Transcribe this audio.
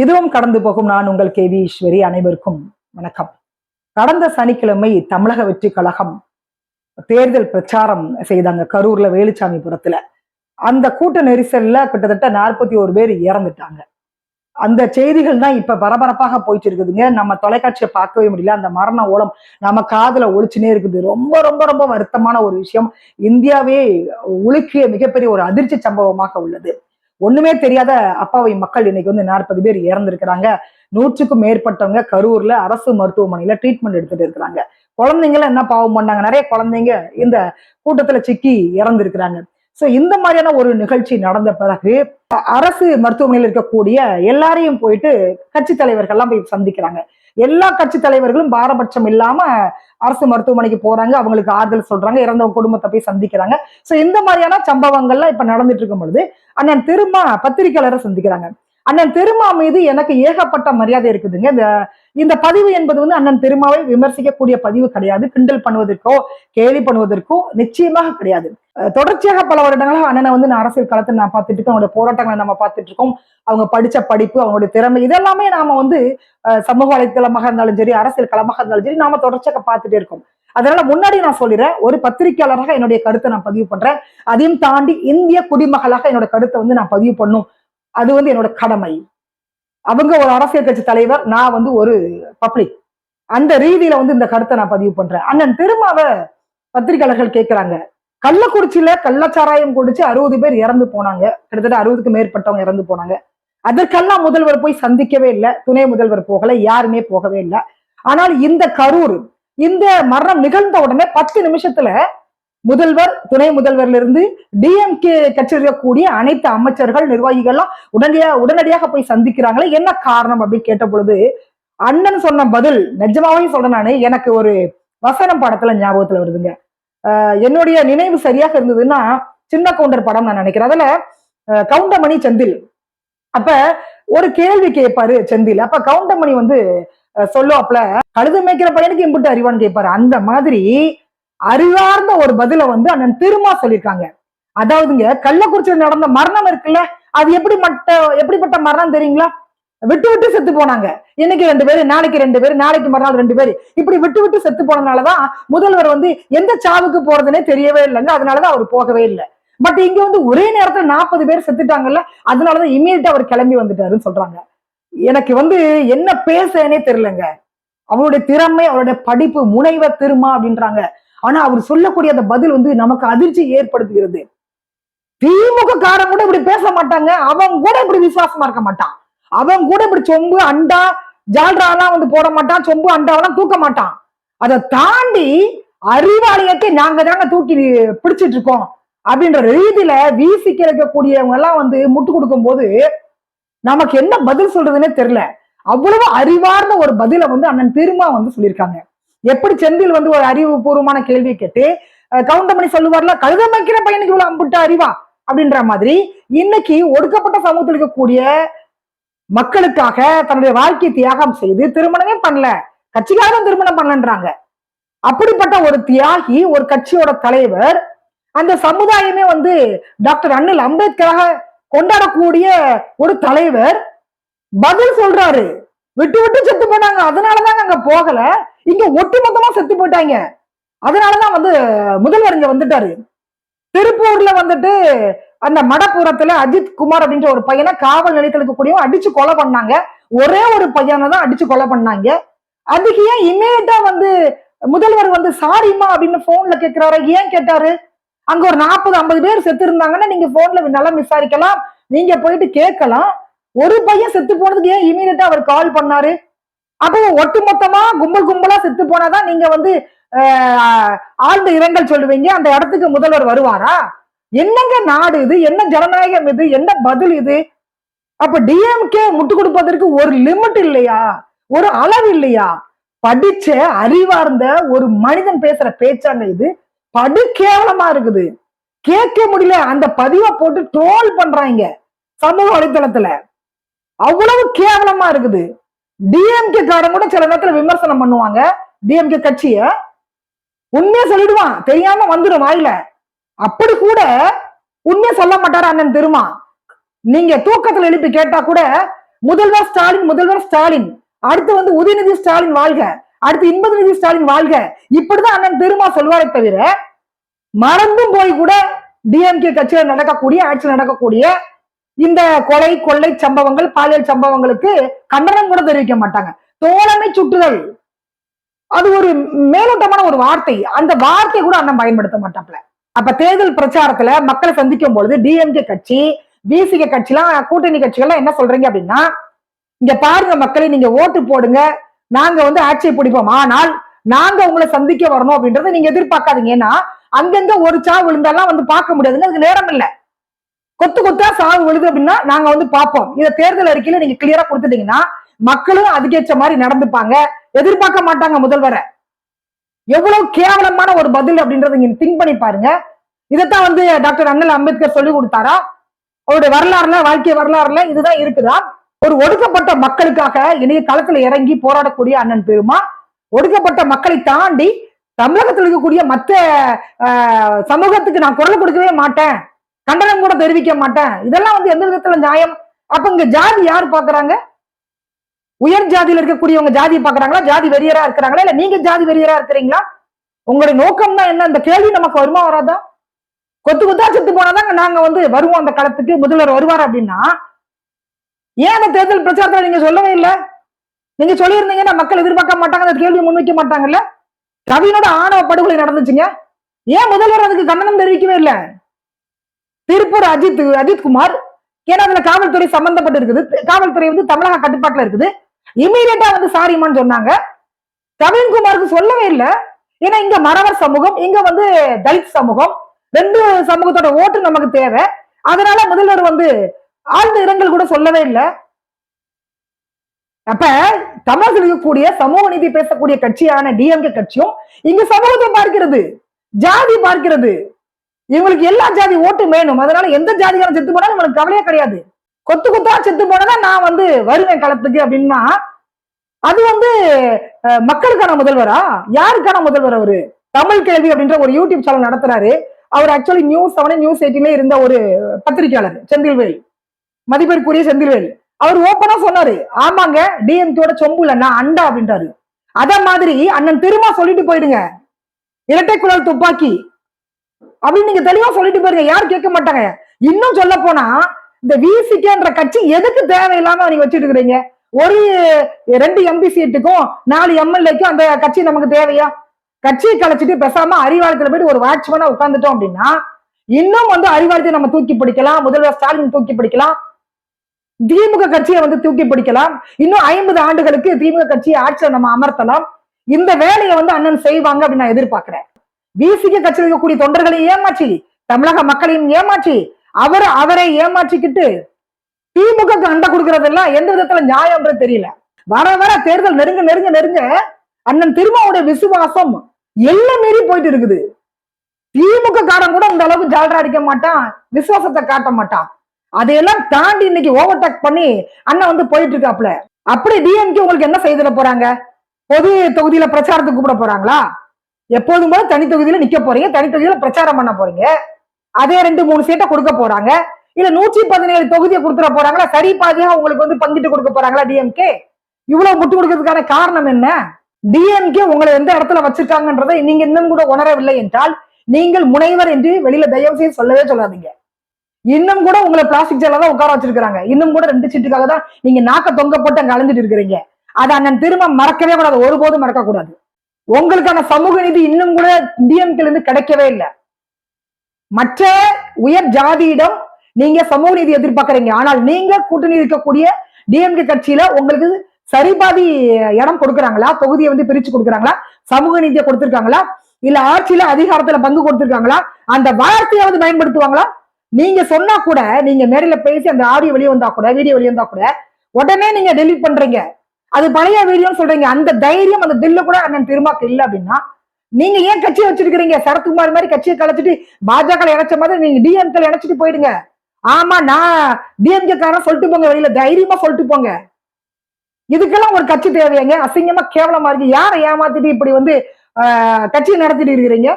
இதுவும் கடந்து போகும் நான் உங்கள் கே வி ஈஸ்வரி அனைவருக்கும் வணக்கம். கடந்த சனிக்கிழமை தமிழக வெற்றி கழகம் தேர்தல் பிரச்சாரம் செய்தாங்க கரூர்ல வேலுச்சாமிபுரத்துல அந்த கூட்ட நெரிசல்ல கிட்டத்தட்ட நாற்பத்தி ஒரு பேர் இறந்துட்டாங்க. அந்த செய்திகள் தான் இப்ப பரபரப்பாக போயிட்டு இருக்குதுங்க. நம்ம தொலைக்காட்சியை பார்க்கவே முடியல. அந்த மரண ஓலம் நம்ம காதுல ஒழிச்சுனே இருக்குது. ரொம்ப ரொம்ப ரொம்ப வருத்தமான ஒரு விஷயம். இந்தியாவே உலுக்கிய மிகப்பெரிய ஒரு அதிர்ச்சி சம்பவமாக உள்ளது. ஒண்ணுமே தெரியாத அப்பாவி மக்கள் இன்னைக்கு வந்து நாற்பது பேர் இறந்திருக்கிறாங்க. நூற்றுக்கும் மேற்பட்டவங்க கரூர்ல அரசு மருத்துவமனையில ட்ரீட்மெண்ட் எடுத்துட்டு இருக்கிறாங்க. குழந்தைங்கள என்ன பாவம் பண்ணாங்க? நிறைய குழந்தைங்க இந்த கூட்டத்துல சிக்கி இறந்திருக்கிறாங்க. சோ இந்த மாதிரியான ஒரு நிகழ்ச்சி நடந்த பிறகு அரசு மருத்துவமனையில் இருக்கக்கூடிய எல்லாரையும் போயிட்டு கட்சி தலைவர்கள்லாம் போய் சந்திக்கிறாங்க. எல்லா கட்சி தலைவர்களும் பாரபட்சம் இல்லாம அரசு மருத்துவமனைக்கு போறாங்க அவங்களுக்கு ஆறுதல் சொல்றாங்க இறந்தவங்க குடும்பத்தை போய் சந்திக்கிறாங்க. சோ இந்த மாதிரியான சம்பவங்கள்லாம் இப்ப நடந்துட்டு இருக்கும் பொழுது அண்ணன் திரும்ப பத்திரிகையாளரை சந்திக்கிறாங்க. அண்ணன் திருமா மீது எனக்கு ஏகப்பட்ட மரியாதை இருக்குதுங்க. இந்த இந்த பதிவு என்பது வந்து அண்ணன் திருமாவை விமர்சிக்கக்கூடிய பதிவு கிடையாது. கிண்டல் பண்ணுவதற்கோ கேலி பண்ணுவதற்கோ நிச்சயமாக கிடையாது. தொடர்ச்சியாக பல வருடங்களாக அண்ணனை வந்து நான் அரசியல் களத்தில் நான் பார்த்துட்டு இருக்கோம் அவங்களுடைய போராட்டங்களை நம்ம பார்த்துட்டு இருக்கோம். அவங்க படிச்ச படிப்பு அவங்களுடைய திறமை இதெல்லாமே நாம வந்து சமூக வலைத்தளமாக இருந்தாலும் சரி அரசியல் களமாக இருந்தாலும் சரி நாம தொடர்ச்சியாக பார்த்துட்டே இருக்கோம். அதனால முன்னாடி நான் சொல்லிடுறேன் ஒரு பத்திரிகையாளராக என்னுடைய கருத்தை நான் பதிவு பண்றேன். அதையும் தாண்டி இந்திய குடிமகளாக என்னோட கருத்தை வந்து நான் பதிவு பண்ணும். அது வந்து என்னோட கடமை. அவங்க ஒரு அரசியல் கட்சி தலைவர் நான் வந்து ஒரு பப்ளிக் அந்த ரீதியில வந்து இந்த கருத்தை நான் பதிவு பண்றேன். அண்ணன் திருமாவ பத்திரிகையாளர்கள் கேட்கிறாங்க கள்ளக்குறிச்சியில கள்ளச்சாராயம் குடிச்சு அறுபது பேர் இறந்து போனாங்க. கிட்டத்தட்ட அறுபதுக்கு மேற்பட்டவங்க இறந்து போனாங்க. அதற்கெல்லாம் முதல்வர் போய் சந்திக்கவே இல்லை. துணை முதல்வர் போகல. யாருமே போகவே இல்லை. ஆனால் இந்த கரூர் இந்த மரணம் நிகழ்ந்த உடனே பத்து நிமிஷத்துல முதல்வர் துணை முதல்வர்ல இருந்து டிஎம்கே கட்சியில் இருக்கக்கூடிய அனைத்து அமைச்சர்கள் நிர்வாகிகள்லாம் உடனடியா உடனடியாக போய் சந்திக்கிறாங்களே என்ன காரணம் அப்படின்னு கேட்ட பொழுது அண்ணன் சொன்ன பதில் நிஜமாவே சொல்றேன் நானு எனக்கு ஒரு வசனம் படத்துல ஞாபகத்துல வருதுங்க. ஆஹ் என்னுடைய நினைவு சரியாக இருந்ததுன்னா சின்ன கவுண்டர் படம் நான் நினைக்கிறேன். அதுல கவுண்டமணி செந்தில். அப்ப ஒரு கேள்வி கேட்பாரு செந்தில். அப்ப கவுண்டமணி வந்து சொல்லுவாப்ல கழுது மேய்க்கிற பையனுக்கு இம்புட்டு அறிவான்னு கேட்பாரு அந்த மாதிரி அறிவார்ந்த ஒரு பதில வந்து அண்ணன் திருமா சொல்லியிருக்காங்க. அதாவதுங்க கள்ளக்குறிச்சியில் நடந்த மரணம் இருக்குல்ல அது எப்படி மட்ட எப்படிப்பட்ட மரணம் தெரியுங்களா? விட்டு விட்டு செத்து போனாங்க. இன்னைக்கு ரெண்டு பேரு நாளைக்கு ரெண்டு பேரு நாளைக்கு மறுநாள் ரெண்டு பேரு. இப்படி விட்டு விட்டு செத்து போனதுனாலதான் முதல்வர் வந்து எந்த சாவுக்கு போறதுன்னே தெரியவே இல்லைங்க. அதனாலதான் அவர் போகவே இல்லை. பட் இங்க வந்து ஒரே நேரத்துல நாற்பது பேர் செத்துட்டாங்கல்ல அதனாலதான் இமீடியட்டா அவர் கிளம்பி வந்துட்டாருன்னு சொல்றாங்க. எனக்கு வந்து என்ன பேசனே தெரியலங்க. அவருடைய திறமை அவருடைய படிப்பு முனைவர் திருமா அப்படின்றாங்க. ஆனா அவர் சொல்லக்கூடிய அந்த பதில் வந்து நமக்கு அதிர்ச்சி ஏற்படுத்துகிறது. திமுக காரன் கூட இப்படி பேச மாட்டாங்க. அவன் கூட இப்படி விசுவாசமா இருக்க மாட்டான். அவன் கூட இப்படி சொம்பு அண்டா ஜால்ராலாம் வந்து போட மாட்டான். சொம்பு அண்டாவெல்லாம் தூக்க மாட்டான். அதை தாண்டி அறிவாலயத்தை நாங்க தாங்க தூக்கி பிடிச்சிட்டு இருக்கோம் அப்படின்ற ரீதியில வீசி கிடைக்கக்கூடியவங்க எல்லாம் வந்து முட்டு கொடுக்கும் போது நமக்கு என்ன பதில் சொல்றதுன்னே தெரியல. அவ்வளவு அறிவார்ந்த ஒரு பதில வந்து அண்ணன் திருமா வந்து சொல்லியிருக்காங்க. எப்படி செந்தில் வந்து ஒரு அறிவுபூர்வமான கேள்வியை கேட்டு கவுண்டமணி சொல்லுவார்ல கழுதம் வைக்கிற பையனுக்கு இவ்வளவு அம்புட்ட அறிவா? அப்படின்ற மாதிரி இன்னைக்கு ஒடுக்கப்பட்ட சமூகத்தில் இருக்கக்கூடிய மக்களுக்காக தன்னுடைய வாழ்க்கையை தியாகம் செய்து திருமணமே பண்ணல. கட்சிக்காக தான் திருமணம் பண்ணலன்றாங்க அப்படிப்பட்ட ஒரு தியாகி ஒரு கட்சியோட தலைவர் அந்த சமுதாயமே வந்து டாக்டர் அண்ணல் அம்பேத்கராக கொண்டாடக்கூடிய ஒரு தலைவர் பதில் சொல்றாரு. விட்டு விட்டு செத்து போனாங்க. அதனாலதாங்க அங்க போகல. இங்க ஒட்டுமொத்தமா செத்து போயிட்டாங்க. அதனாலதான் வந்து முதல்வர் இங்க வந்துட்டாரு. திருப்பூர்ல வந்துட்டு அந்த மடப்புறத்துல அஜித் குமார் அப்படின்ற ஒரு பையனை காவல் நிலையத்தில் கூடயும் அடிச்சு கொலை பண்ணாங்க. ஒரே ஒரு பையனை தான் அடிச்சு கொலை பண்ணாங்க. அதுக்கு ஏன் இமீடியட்டா வந்து முதல்வர் வந்து சாரிம்மா அப்படின்னு போன்ல கேக்குறாரு? ஏன் கேட்டாரு? அங்க ஒரு நாற்பது ஐம்பது பேர் செத்து இருந்தாங்கன்னா நீங்க போன்ல நல்லா விசாரிக்கலாம். நீங்க போயிட்டு கேட்கலாம். ஒரு பையன் செத்து போனதுக்கு ஏன் இமீடியட்டா அவர் கால் பண்ணாரு? அப்போ ஒட்டு மொத்தமா கும்பல் கும்பலா செத்து போனாதான் நீங்க வந்து ஆழ்ந்த இரங்கல் சொல்லுவீங்க. அந்த இடத்துக்கு முதல்வர் வருவாரா? என்னங்க நாடு இது? என்ன ஜனநாயகம் இது? என்ன பதில் இது? அப்ப டிஎம்கே முட்டு கொடுப்பதற்கு ஒரு லிமிட் இல்லையா? ஒரு அளவு இல்லையா? படிச்ச அறிவார்ந்த ஒரு மனிதன் பேசுற பேச்சாங்க இது. படு கேவலமா இருக்குது. கேட்க முடியல. அந்த பதிவை போட்டு ட்ரோல் பண்றாங்க சமூக வலைத்தளத்துல. அவ்வளவு கேவலமா இருக்குது. டிஎம்கே காரன் கூட சில நேரத்துல விமர்சனம் பண்ணுவாங்க. டிஎம்கே கட்சிய உண்மையா சொல்லிடுவான். தெரியாம வந்துடும் வாயில. அப்படி கூட உண்மையா சொல்ல மாட்டாரு அண்ணன் திருமா நீங்க தூக்கத்துல எழுப்பி கேட்டா கூட முதல்வர் ஸ்டாலின் முதல்வர் ஸ்டாலின். அடுத்து வந்து உதயநிதி ஸ்டாலின் வாழ்க. அடுத்து இன்பநிதி ஸ்டாலின் வாழ்க. இப்படிதான் அண்ணன் திருமா சொல்வாரே தவிர மறந்தும் போய் கூட டிஎம்கே கட்சியில நடக்கக்கூடிய ஆட்சியில் நடக்கக்கூடிய இந்த கொலை கொள்ளை சம்பவங்கள் பாலியல் சம்பவங்களுக்கு கண்டனம் கூட தெரிவிக்க மாட்டாங்க. தோழமை சுற்றுதல் அது ஒரு மேலோட்டமான ஒரு வார்த்தை. அந்த வார்த்தை கூட அண்ணன் பயன்படுத்த மாட்டாப்ல அப்ப தேர்தல் பிரச்சாரத்துல மக்களை சந்திக்கும் பொழுது டிஎம்கே கட்சி பிசிகே கட்சிலாம் கூட்டணி கட்சிகள்லாம் என்ன சொல்றீங்க அப்படின்னா இங்க பாருங்க மக்களை நீங்க ஓட்டு போடுங்க. நாங்க வந்து ஆட்சியை பிடிப்போம். ஆனால் நாங்க உங்களை சந்திக்க வரணும் அப்படின்றத நீங்க எதிர்பார்க்காதீங்க. ஏன்னா அங்கங்க ஒரு சா விழுந்தாலாம் வந்து பார்க்க முடியாதுங்க. அதுக்கு நேரம் இல்லை. கொத்து கொத்தா சாவு விழுது அப்படின்னா நாங்க வந்து பார்ப்போம். இதை தேர்தல் அறிக்கையில நீங்க கிளியரா கொடுத்துட்டீங்கன்னா மக்களும் அதுக்கேற்ற மாதிரி நடந்துப்பாங்க. எதிர்பார்க்க மாட்டாங்க முதல்வரை. எவ்வளவு கேவலமான ஒரு பதில் அப்படின்றத நீங்க திங்க் பண்ணி பாருங்க. இதைத்தான் வந்து டாக்டர் அண்ணல் அம்பேத்கர் சொல்லி கொடுத்தாரா? அவருடைய வரலாறுல வாழ்க்கை வரலாறுல இதுதான் இருக்குதா? ஒரு ஒடுக்கப்பட்ட மக்களுக்காக இணைய களத்துல இறங்கி போராடக்கூடிய அண்ணன் பெருமா? ஒடுக்கப்பட்ட மக்களை தாண்டி தமிழகத்தில் இருக்கக்கூடிய மற்ற சமூகத்துக்கு நான் குரல் கொடுக்கவே மாட்டேன். கண்டனம் கூட தெரிவிக்க மாட்டேன். இதெல்லாம் வந்து எந்த விதத்துல நியாயம்? அப்ப இங்க ஜாதி யார் பாக்குறாங்க? உயர் ஜாதியில இருக்கக்கூடியவங்க ஜாதி பாக்குறாங்களா? ஜாதி வெறியரா இருக்கிறாங்களா? இல்ல நீங்க ஜாதி வெறியரா இருக்கிறீங்களா? உங்களுடைய நோக்கம் தான் என்ன? இந்த கேள்வி நமக்கு வருமா வராதா? கொத்து கொத்தா செத்து போனாதாங்க நாங்க வந்து வருவோம் அந்த களத்துக்கு முதல்வர் வருவார் அப்படின்னா. ஏன் அந்த தேர்தல் பிரச்சாரத்துல நீங்க சொல்லவே இல்லை? நீங்க சொல்லியிருந்தீங்கன்னா மக்கள் எதிர்பார்க்க மாட்டாங்க அந்த கேள்வி முன்வைக்க மாட்டாங்கல்ல? கவினோட ஆணவ படுகொலை நடந்துச்சுங்க. ஏன் முதல்வர் அதுக்கு கண்டனம் தெரிவிக்கவே இல்லை? திருப்பூர் அஜித் அஜித்குமார் ஏன்னா அதுல காவல்துறை சம்பந்தப்பட்டு இருக்குது காவல்துறை வந்து தமிழக கட்டுப்பாட்டுல இருக்குது. இமீடியட்டா வந்து சாரிமான்னு சொன்னாங்க. கவின்குமாருக்கு சொல்லவே இல்லை. ஏன்னா இங்க மறவர் சமூகம் இங்க வந்து தலித் சமூகம். ரெண்டு சமூகத்தோட ஓட்டு நமக்கு தேவை. அதனால முதல்வர் வந்து ஆழ்ந்த இரங்கல் கூட சொல்லவே இல்லை. அப்ப தமிழர்கள் இருக்கக்கூடிய சமூக நீதி பேசக்கூடிய கட்சியான டிஎம்கே கட்சியும் இங்க சமூகத்தை பார்க்கிறது. ஜாதி பார்க்கிறது. இவங்களுக்கு எல்லா ஜாதி ஓட்டும் வேணும். அதனால எந்த ஜாதிகாரன் செத்து போனாலும் இவங்களுக்கு கவலையே கிடையாது. கொத்து கொத்தா செத்து போனதா நான் வந்து வருவேன் களத்துக்கு அப்படின்னா அது வந்து மக்களுக்கான முதல்வரா? யாருக்கான முதல்வர் அவரு? தமிழ் கேள்வி அப்படின்ற ஒரு யூடியூப் சேனல் நடத்துறாரு. அவர் ஆக்சுவலி நியூஸ் செவன் நியூஸ் எயிட்டிலே இருந்த ஒரு பத்திரிகையாளர் செந்தில்வேல். மதிப்பிற்குரிய செந்தில்வேல். அவர் ஓப்பனா சொன்னாரு. ஆமாங்க டிஎம்கேட சொம்பு இல்லைன்னா அண்டா அப்படின்றாரு. அத மாதிரி அண்ணன் திரும்ப சொல்லிட்டு போயிடுங்க. இரட்டை குழல் துப்பாக்கி. அப்படின்னு நீங்க தெளிவா சொல்லிட்டு போயிருங்க. யாரும் கேட்க மாட்டாங்க. இன்னும் சொல்ல போனா இந்த விசிகேன்ற கட்சி எதுக்கு தேவையில்லாம நீங்க வச்சுட்டு இருக்கிறீங்க? ஒரு ரெண்டு எம்பி சீட்டுக்கும் நாலு எம்எல்ஏக்கும் அந்த கட்சி நமக்கு தேவையா? கட்சியை கலைச்சிட்டு பேசாம அறிவாளத்துல போயிட்டு ஒரு வாட்ச்மேனா உட்காந்துட்டோம் அப்படின்னா இன்னும் வந்து அறிவாளத்தை நம்ம தூக்கி பிடிக்கலாம். முதல்வர் ஸ்டாலின் தூக்கி பிடிக்கலாம். திமுக கட்சியை வந்து தூக்கி பிடிக்கலாம். இன்னும் ஐம்பது ஆண்டுகளுக்கு திமுக கட்சியை ஆட்சியை நம்ம அமர்த்தலாம். இந்த வேலையை வந்து அண்ணன் செய்வாங்க அப்படின்னு நான் எதிர்பார்க்கிறேன். விசிக கட்சியில் இருக்கக்கூடிய தொண்டர்களை ஏமாற்றி தமிழக மக்களையும் ஏமாற்றி அவர் அவரை ஏமாற்றிக்கிட்டு திமுக அண்டை கொடுக்கறதெல்லாம் எந்த விதத்துல நியாயம்ன்றது தெரியல. வர வர தேர்தல் நெருங்க நெருங்க நெருங்க அண்ணன் திருமாவுடைய விசுவாசம் எல்லாம் மீறி போயிட்டு இருக்குது. திமுக காரன் கூட இந்த அளவுக்கு ஜால்ரா அடிக்க மாட்டான் விசுவாசத்தை காட்ட மாட்டான். அதையெல்லாம் தாண்டி இன்னைக்கு ஓவர்டேக் பண்ணி அண்ணன் வந்து போயிட்டு இருக்காப்ல அப்படி டிஎம்கே உங்களுக்கு என்ன செய்திட போறாங்க? பொது தொகுதியில பிரச்சாரத்துக்கு கூப்பிட போறாங்களா? எப்போதும் போல தனி தொகுதியில நிக்க போறீங்க. தனி தொகுதியில பிரச்சாரம் பண்ண போறீங்க. அதே ரெண்டு மூணு சீட்டை கொடுக்க போறாங்க. இல்ல நூற்றி பதினேழு தொகுதியை கொடுத்துட போறாங்களா? சரி பாதியா உங்களுக்கு வந்து பங்கிட்டு கொடுக்க போறாங்களா டிஎம்கே இவ்வளவு முட்டு கொடுக்கறதுக்கான காரணம் என்ன? டிஎம்கே உங்களை எந்த இடத்துல வச்சிருக்காங்கன்றதை நீங்க இன்னும் கூட உணரவில்லை என்றால் நீங்கள் முனைவர் என்று வெளியில தயவு செய்து சொல்லவே சொல்லாதீங்க. இன்னும் கூட உங்களை பிளாஸ்டிக் சேர்ல தான் உட்கார வச்சிருக்காங்க இன்னும் கூட ரெண்டு சீட்டுக்காக தான் நீங்க நாக்க தொங்க போட்டு அங்க அலைஞ்சிட்டு இருக்கிறீங்க. அதை அண்ணன் திரும்ப மறக்கவே கூடாது. ஒருபோதும் மறக்க கூடாது உங்களுக்கான சமூக நீதி இன்னும் கூட டிஎம்கேல இருந்து கிடைக்கவே இல்லை. மற்ற உயர் ஜாதியிடம் நீங்க சமூக நீதி எதிர்பார்க்கறீங்க. ஆனால் நீங்க கூட்டணி இருக்கக்கூடிய டிஎம்கே கட்சியில உங்களுக்கு சரிபாதி இடம் கொடுக்கறாங்களா? தொகுதியை வந்து பிரிச்சு கொடுக்கறாங்களா? சமூக நீதியை கொடுத்திருக்காங்களா? இல்ல ஆட்சியில அதிகாரத்துல பங்கு கொடுத்திருக்காங்களா? அந்த வார்த்தையாவது பயன்படுத்துவாங்களா? நீங்க சொன்னா கூட நீங்க மேடையில பேசி அந்த ஆடியோ வெளியே வந்தா கூட வீடியோ வெளியே வந்தா கூட உடனே நீங்க டெலிட் பண்றீங்க. அது பழைய வீடியோன்னு சொல்றீங்க. அந்த தைரியம் அந்த தில்லு கூட அண்ணன் திருமாக்கு இல்ல அப்படின்னா நீங்க ஏன் கட்சியை வச்சிருக்கிறீங்க? சரத்குமார் மாதிரி கட்சியை கலைச்சிட்டு பாஜக இணைச்ச மாதிரி நீங்க டிஎம்கே இணைச்சிட்டு போயிடுங்க. ஆமா நான் டிஎம்கே காரன் சொல்லிட்டு போங்க வெளியில. தைரியமா சொல்லிட்டு போங்க. இதுக்கெல்லாம் ஒரு கட்சி தேவையாங்க. அசிங்கமா கேவலமா இருக்கு. யாரை ஏமாத்திட்டு இப்படி வந்து கட்சியை கட்சி நடத்திட்டு இருக்கிறீங்க?